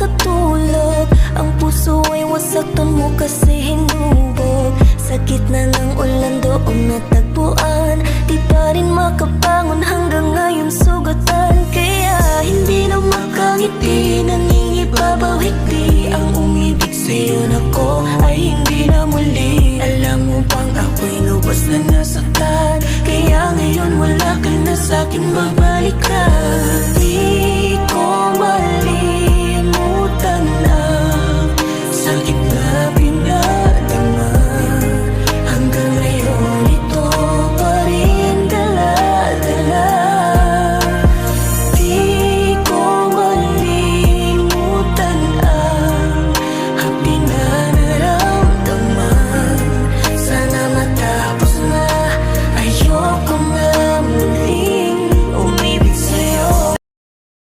makatulog Ang puso ay wasaktan mo kasi hinubog. Sa gitna ng ulan doon natagpuan. Di pa rin makabangon hanggang ngayon sugatan. Kaya hindi na makangiti, nangingibabaw higdi Ang umibig sa'yo na ko ay hindi na muli. Alam mo bang ako'y lubos na nasaktan? Kaya ngayon wala ka na sa'kin babalikan